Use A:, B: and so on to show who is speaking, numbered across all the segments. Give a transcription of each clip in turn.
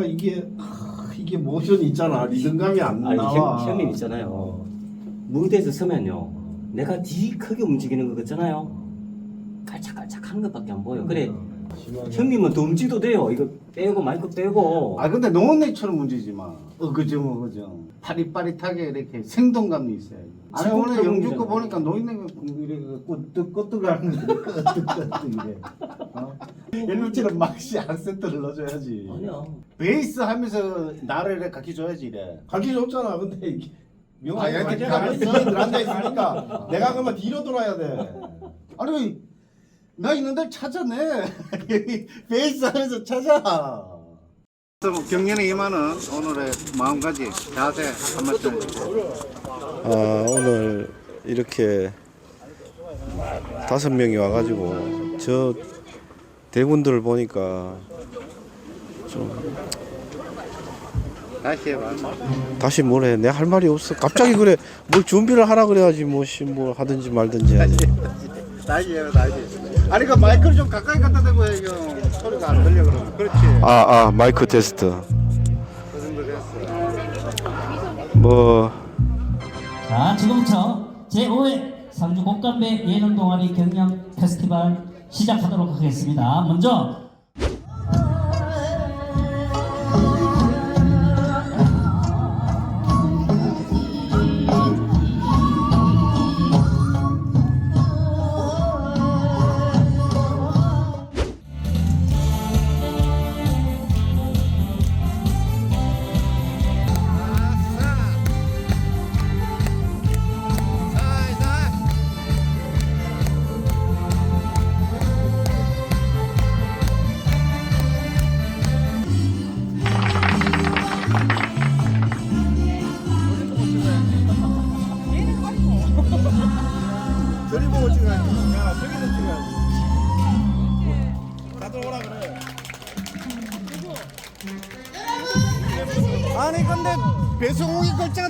A: 아니 이게 아, 이게 모션이 있잖아 리듬감이 안
B: 아니
A: 나와.
B: 형, 형님 있잖아요. 무대에서 서면요. 내가 뒤 크게 움직이는 거 같잖아요. 깔짝깔짝 하는 것밖에 안 보여. 그래
A: 심하게.
B: 형님은 더 움직여도 돼요. 이거 빼고 마이크 빼고.
C: 아 근데 노원내처럼 문제지 마. 어 그죠 뭐 그죠. 파릿파릿하게 이렇게 생동감이 있어야지. 아니
B: 지금
C: 오늘 영주 거. 보니까 노인네 이렇게 끄떡 끄떡하는 거 끄떡끄떡 이래. 어? 옛날처럼 막시 악센트를 넣어줘야지.
B: 아니야.
C: 베이스 하면서 나를 이렇게 가르쳐 줘야지 이래.
A: 가르쳐 줬잖아. 근데 이게
C: 아,
A: 명확히
C: 얘한테.
A: 줬 앉아 있으니까 내가 그러면 뒤로 돌아야 돼.
C: 아니 나 있는 데를 찾아내. 베이스 하면서 찾아. 경연에 임하는 오늘의 마음가짐, 자세 한 말씀.
A: 아 오늘 이렇게 다섯 명이 와가지고 저 대군들을 보니까 좀
C: 다시 해봐.
A: 다시 뭐래 내 할 말이 없어 갑자기 그래 뭘 준비를 하라 그래야지 뭐뭐 하든지 말든지 해야지
C: 다시 해봐, 다시. 아니 그 마이크를 좀 가까이 갖다 대고 해, 형. 소리가 안 들려 그러면. 그렇지.
A: 아 아 마이크 테스트
C: 그 정도 됐어.
A: 뭐
D: 자, 지금부터 제5회 상주 곡감배 예능 동아리 경연 페스티벌 시작하도록 하겠습니다. 먼저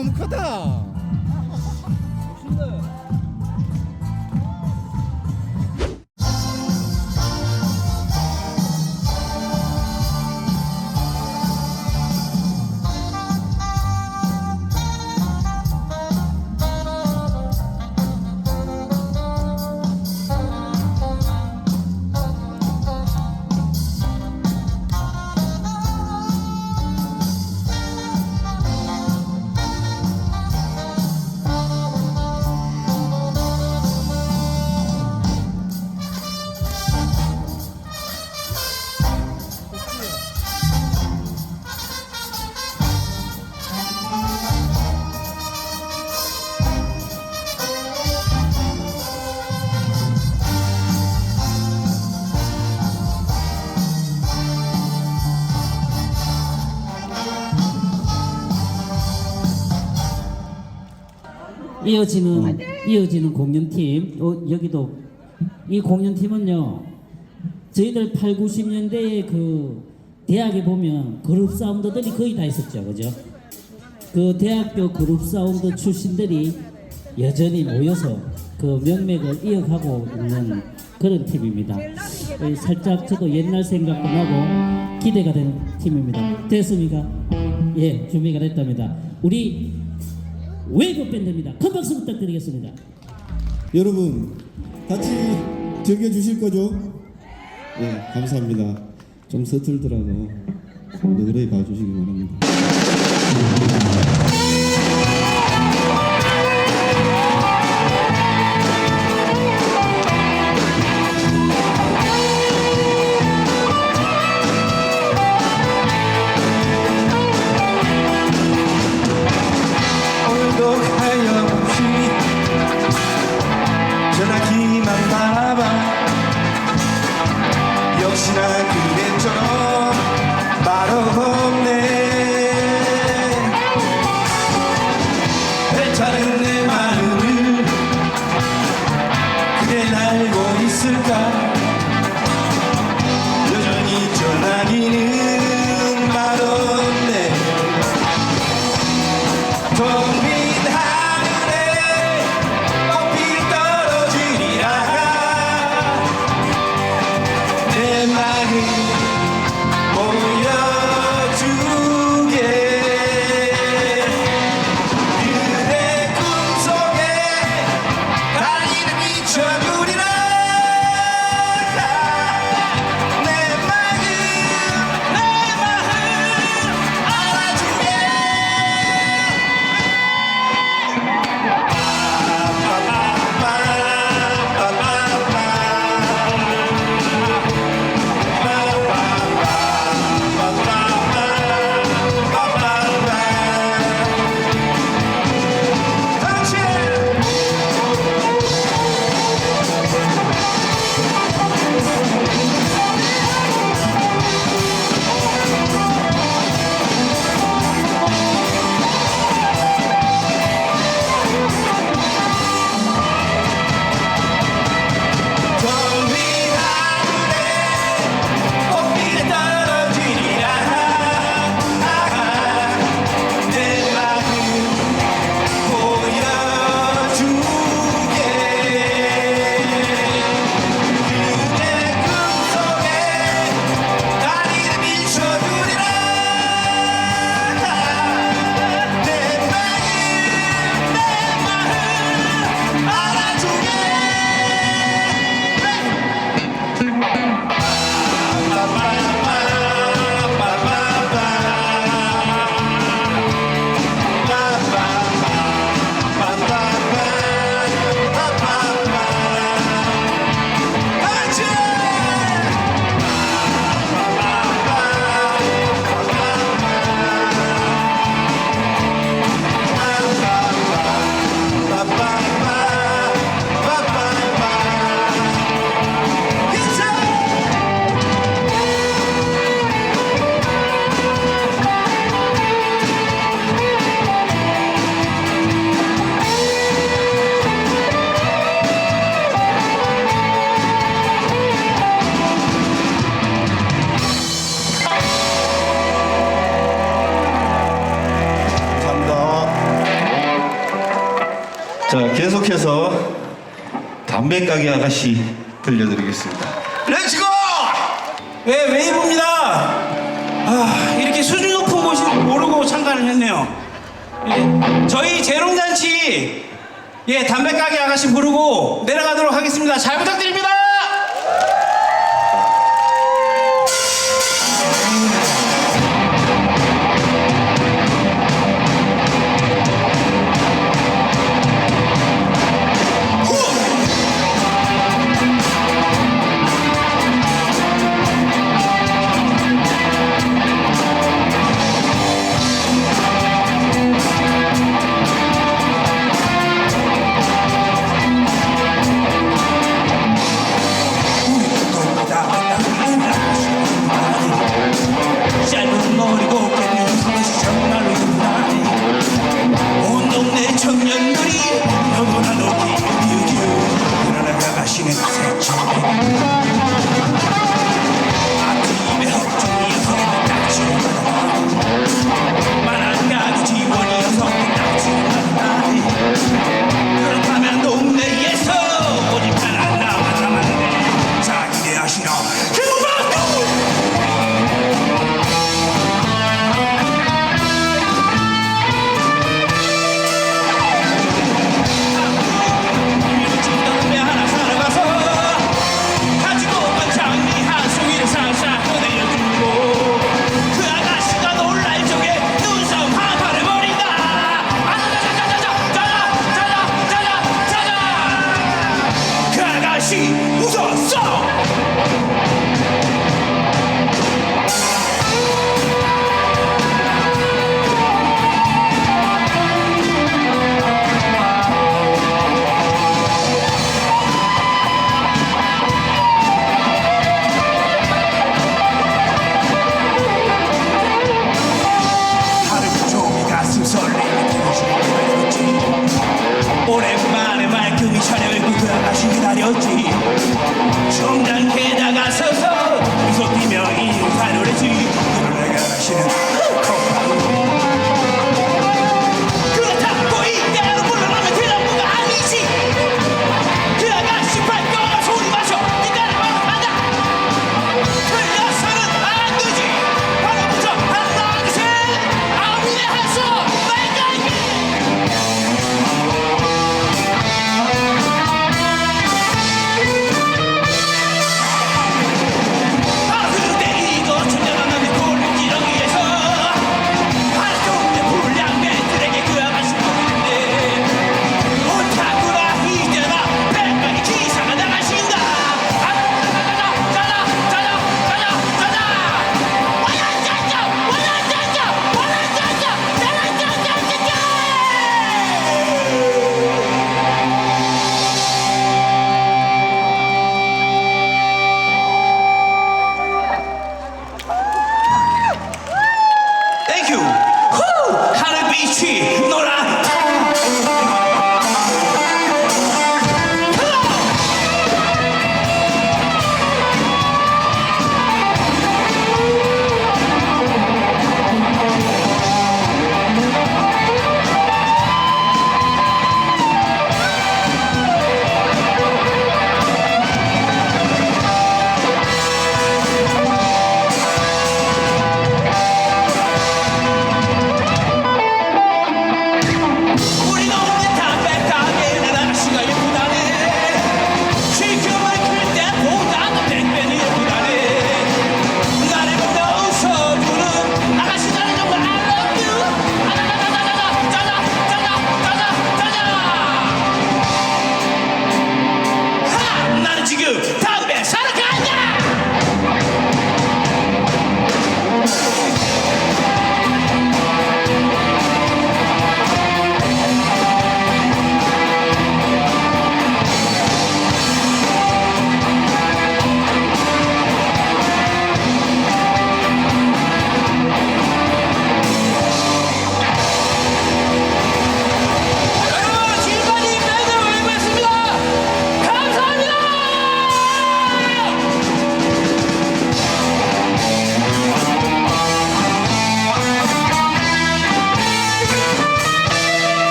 C: 너무 크다.
D: 이어지는 이어지는 공연팀. 어, 여기도 이 공연팀은요 저희들 8, 90년대에 그 대학에 보면 그룹 사운드들이 거의 다 있었죠. 그죠? 그 대학교 그룹 사운드 출신들이 여전히 모여서 그 명맥을 이어가고 있는 그런 팀입니다. 어, 살짝 저도 옛날 생각도 나고 기대가 되는 팀입니다. 됐습니까? 예 준비가 됐답니다. 우리 웨이브 밴드입니다. 큰 박수 부탁드리겠습니다.
E: 여러분 같이 즐겨 주실 거죠? 네 감사합니다 좀 서툴더라도 너그러이 봐주시기 바랍니다
A: 담배 가게 아가씨 들려드리겠습니다. 렛츠고!
F: 네, 웨이브입니다. 아, 이렇게 수준 높은 곳이 모르고 참가를 했네요. 예, 저희 재롱잔치, 예, 담배 가게 아가씨 부르고 내려가도록 하겠습니다. 잘 부탁드립니다!
D: しれません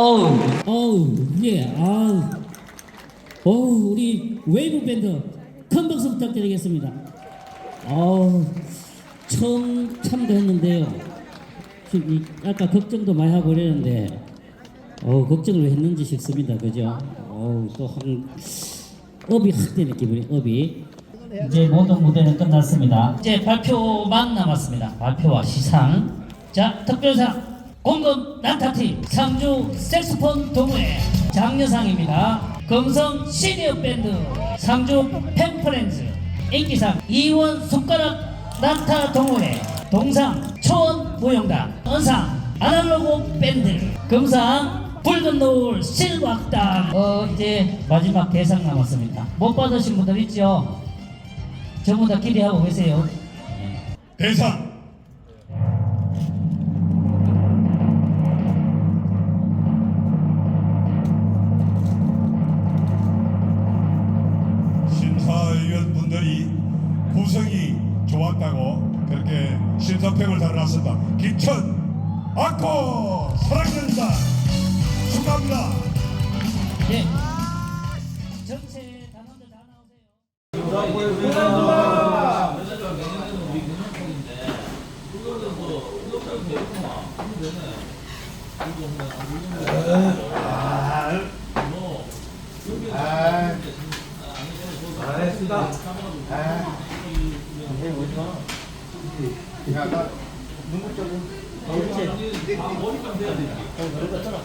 D: 어우, 예, 아우. 어우, 우리 웨이브 밴드 큰 박수 부탁드리겠습니다. 어우, 처음 참가했는데요. 지금 이 아까 걱정도 많이 하고 그랬는데, 어우, 걱정을 왜 했는지 싶습니다. 그죠? 어우, 또 한, 업이 확 되는 기분이, 업이. 이제 모든 무대는 끝났습니다. 이제 발표만 남았습니다. 발표와 시상. 자, 특별상 공급 난타팀 상주 색소폰 동호회 장려상입니다. 금성 시니어 밴드 상주 펜프렌즈 인기상 이원 손가락 난타 동호회 동상 초원 무용단 은상 아날로그 밴드 금상 붉은 노을 실왁당 어 이제 마지막 대상 남았습니다. 못 받으신 분들 있죠? 전부 다 기대하고 계세요.
G: 대상 달아놨습니다. 김천 아코 사랑된다 축하합니다.
D: 예. 전체 단원들 다 나오세요.
C: 야 나 눈물 조금
D: 아, 머리 감대야 돼. 어, 그런 거 떠라.